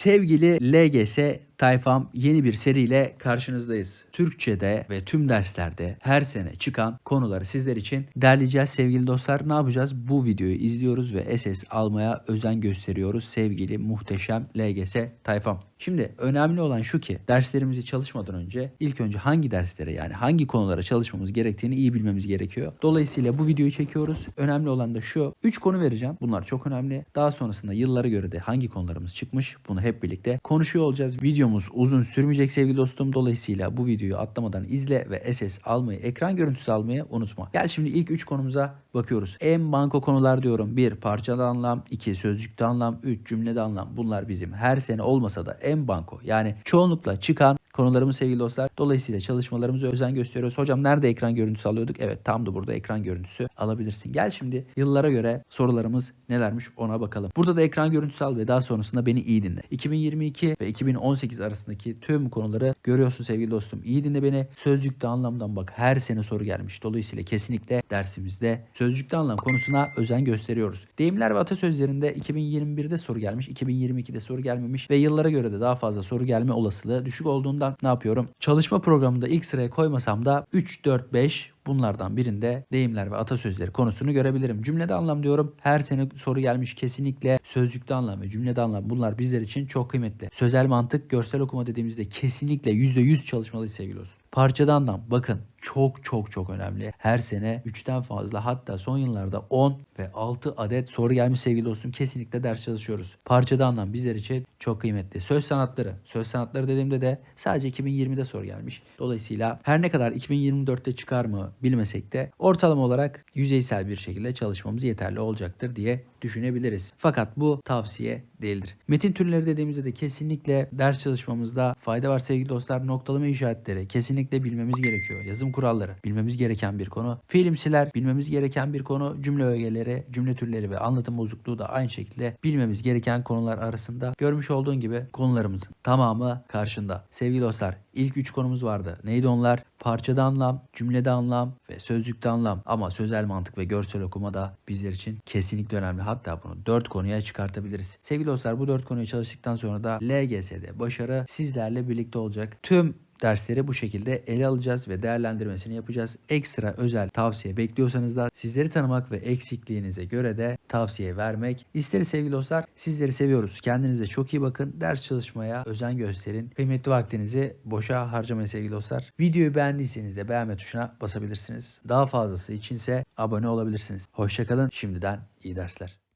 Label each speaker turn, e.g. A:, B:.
A: Sevgili LGS tayfam yeni bir seriyle karşınızdayız. Türkçe'de ve tüm derslerde her sene çıkan konuları sizler için derleyeceğiz sevgili dostlar. Ne yapacağız? Bu videoyu izliyoruz ve SS almaya özen gösteriyoruz sevgili muhteşem LGS tayfam. Şimdi önemli olan şu ki derslerimizi çalışmadan önce ilk önce hangi derslere yani hangi konulara çalışmamız gerektiğini iyi bilmemiz gerekiyor. Dolayısıyla bu videoyu çekiyoruz. Önemli olan da şu. 3 konu vereceğim. Bunlar çok önemli. Daha sonrasında yıllara göre de hangi konularımız çıkmış bunu hep birlikte konuşuyor olacağız. Videomuz uzun sürmeyecek sevgili dostum. Dolayısıyla bu videoyu atlamadan izle ve SS almayı, ekran görüntüsü almayı unutma. Gel şimdi ilk 3 konumuza bakıyoruz. En banko konular diyorum. 1. Parçada anlam. 2. Sözcükte anlam. 3. Cümlede anlam. Bunlar bizim her sene olmasa da en banko. Yani çoğunlukla çıkan konularımız sevgili dostlar. Dolayısıyla çalışmalarımıza özen gösteriyoruz. Hocam nerede ekran görüntüsü alıyorduk? Evet tam da burada ekran görüntüsü alabilirsin. Gel şimdi yıllara göre sorularımız nelermiş ona bakalım. Burada da ekran görüntüsü al ve daha sonrasında beni iyi dinle. 2022 ve 2018 arasındaki tüm konuları görüyorsun sevgili dostum. İyi dinle beni. Sözcükte anlamdan bak her sene soru gelmiş. Dolayısıyla kesinlikle dersimizde sözcükte anlam konusuna özen gösteriyoruz. Deyimler ve atasözlerinde 2021'de soru gelmiş, 2022'de soru gelmemiş ve yıllara göre de daha fazla soru gelme olasılığı düşük olduğundan ne yapıyorum? Çalışma programında ilk sıraya koymasam da 3, 4, 5 Bunlardan birinde deyimler ve atasözleri konusunu görebilirim. Cümlede anlam diyorum. Her sene soru gelmiş kesinlikle sözcükte anlam ve cümlede anlam bunlar bizler için çok kıymetli. Sözel mantık, görsel okuma dediğimizde kesinlikle %100 çalışmalıyız sevgili dostum. Parçada anlam bakın çok çok çok önemli. Her sene 3'ten fazla hatta son yıllarda 10 ve 6 adet soru gelmiş sevgili dostum. Kesinlikle ders çalışıyoruz. Parçada anlam bizler için çok kıymetli. Söz sanatları. Söz sanatları dediğimde de sadece 2020'de soru gelmiş. Dolayısıyla her ne kadar 2024'te çıkar mı bilmesek de ortalama olarak yüzeysel bir şekilde çalışmamız yeterli olacaktır diye düşünebiliriz. Fakat bu tavsiye değildir. Metin türleri dediğimizde de kesinlikle ders çalışmamızda fayda var sevgili dostlar. Noktalama işaretleri kesinlikle bilmemiz gerekiyor. Yazım kuralları bilmemez gereken bir konu. Fiilimsiler bilmemiz gereken bir konu. Cümle ögeleri, cümle türleri ve anlatım bozukluğu da aynı şekilde bilmemiz gereken konular arasında. Görmüş olduğun gibi konularımızın tamamı karşında. Sevgili dostlar ilk 3 konumuz vardı. Neydi onlar? Parçada anlam, cümlede anlam ve sözlükte anlam. Ama sözel mantık ve görsel okuma da bizler için kesinlikle önemli. Hatta bunu 4 konuya çıkartabiliriz. Sevgili dostlar bu 4 konuyu çalıştıktan sonra da LGS'de başarı sizlerle birlikte olacak. Tüm dersleri bu şekilde ele alacağız ve değerlendirmesini yapacağız. Ekstra özel tavsiye bekliyorsanız da sizleri tanımak ve eksikliğinize göre de tavsiye vermek isteriz sevgili dostlar. Sizleri seviyoruz. Kendinize çok iyi bakın. Ders çalışmaya özen gösterin. Kıymetli vaktinizi boşa harcamayın sevgili dostlar. Videoyu beğendiyseniz de beğenme tuşuna basabilirsiniz. Daha fazlası içinse abone olabilirsiniz. Hoşçakalın. Şimdiden iyi dersler.